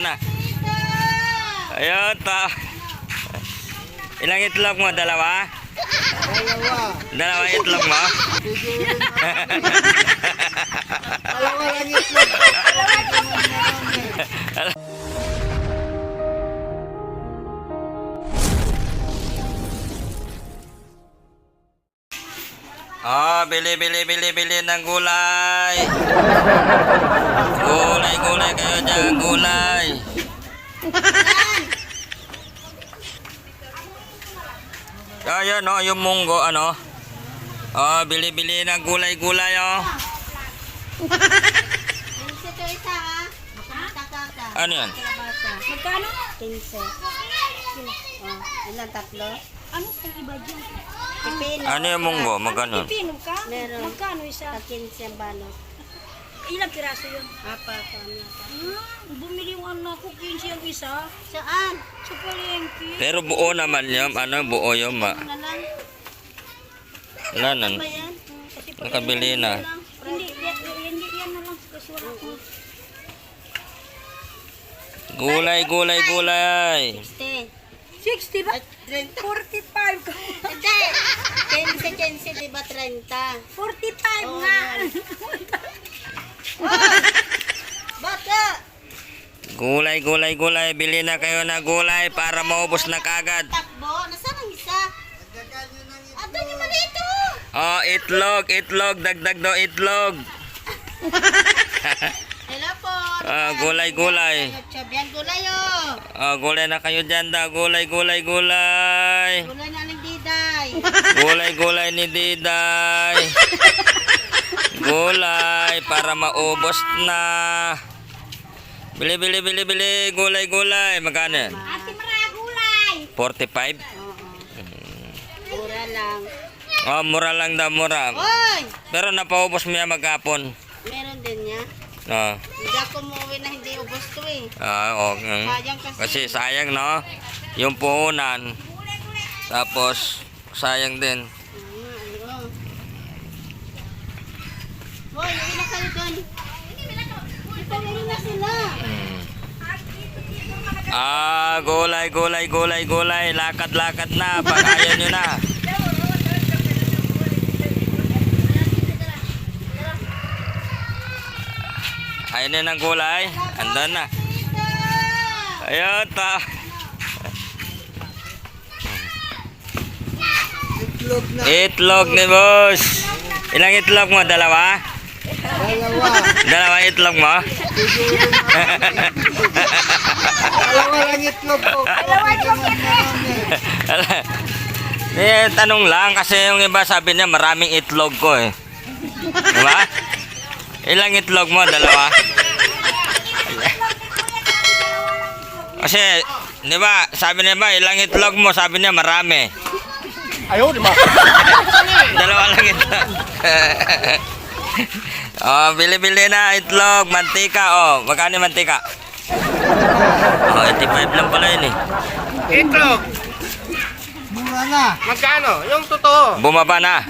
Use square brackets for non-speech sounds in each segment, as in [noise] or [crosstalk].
na. Ayun, ta. Ilang itlog mo? Dalawa? Dalawa. Dalawa itlog mo? Dalawa [laughs] lang itlog ko. Oh, bili, bili, bili, bili ng gulay. Gulay, gulay kayo dyan, gulay. [laughs] Ayan, oh, yung munggo, ano? Oh, bili, bili ng gulay, gulay, oh. [laughs] Ano yan? Magkano? 15. Oh, ilan tatlo? Ano sa iba dyan? Pipino. Ano yung munggo? Magkano? Magkano isa? Sa 15 ang balot. Ilang piraso yun? Apat. Ah, bumili yung anak ko 15 ang isa. Saan? Sa palengke. Pero buo naman yun. Ano, buo yun, ma. Ano lang? Wala na. Ba yan? Kasi Nakabili na. Hindi, yan, hindi yan na lang. Kasi wala ko. Gulay, gulay, gulay. 60. 60 ba? At 30. 45 ka. Hindi. 15, 15, di ba 30? 45 Oo, nga. [laughs] yan. Bata! Gulay, gulay, gulay. Bili na kayo na gulay para maubos na kagad. Takbo. Nasaan ang isa? Ato niyo man ito. Oh, itlog, itlog. Dagdag daw itlog. [laughs] Hello po. Ah, gulay, gulay. Chabian gulay oh. Oh, gulay na kayo dyan daw. Gulay, gulay, gulay. Gulay na ng diday. Gulay, gulay ni Diday. [laughs] Gulay para maubos na. Bili, bili, bili, bili. Gulay, gulay. Magkano yan? Ate Mara, gulay. 45? Oo. Mura lang. Oh, mura lang daw, mura. Oy! Pero napaubos mo yan maghapon. Meron din niya. Oh. Hindi ako umuwi na hindi ubos to eh. Ah, okay. Sayang kasi. Kasi sayang, no? Yung puhunan. Tapos, sayang din. Ah, ano. Hoy, uwi na na sila. Ah, gulay, gulay, gulay, gulay. Lakad, lakad na. Pag ayaw nyo na. Ayaw nyo ng gulay. Andun na. Ayun, ta. Itlog na. Itlog ni boss. Ilang itlog mo? Dalawa? Dalawa. Dalawa itlog mo? Dalawa lang itlog ko. Dalawa marami. eh, tanong lang kasi yung iba sabi niya maraming itlog ko eh. Diba? Ilang itlog mo? Dalawa? Kasi, di ba, sabi niya ba, ilang itlog mo? Sabi niya marami. Ayaw, di ba? Dalawa lang itlog. [laughs] oh, bili-bili na itlog, mantika. Oh, magkano mantika? Oh, 85 lang pala yun eh. Itlog, Mura na. magkano? Yung totoo. Bumaba na.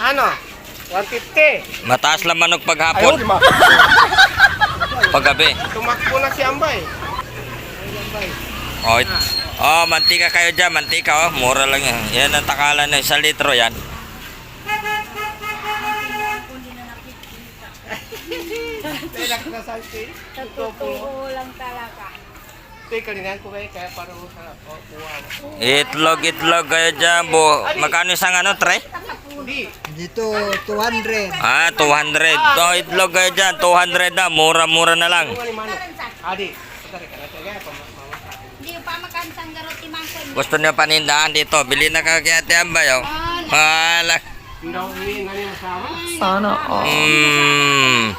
Ano? 150. Mataas lang manok paghapon. ba? [laughs] Paggabi. Tumakbo na si Ambay. Oh, it- oh, mantika kayo dyan. Mantika, oh. Mura lang yan. Yan ang takalan na isang litro yan. Telak na sa akin. Totoo lang talaga. Teka, kanina ko kayo kaya para sa kuha. Itlog, itlog kayo dyan. Bu Magkano isang ano, tre? Dito, 200. Ah, 200. Oh, itlog kayo dyan. 200 na. Mura-mura na lang. Adi. Gusto niyo panindahan dito. Bili na kayo kaya Tiambay, oh. Wala. Niya masama. Mm.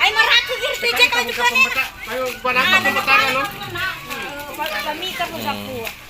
Ay, marako dyan. Kaya Kayo pambata. Kayo banata pambata ano? Pamikan mo sa puwa.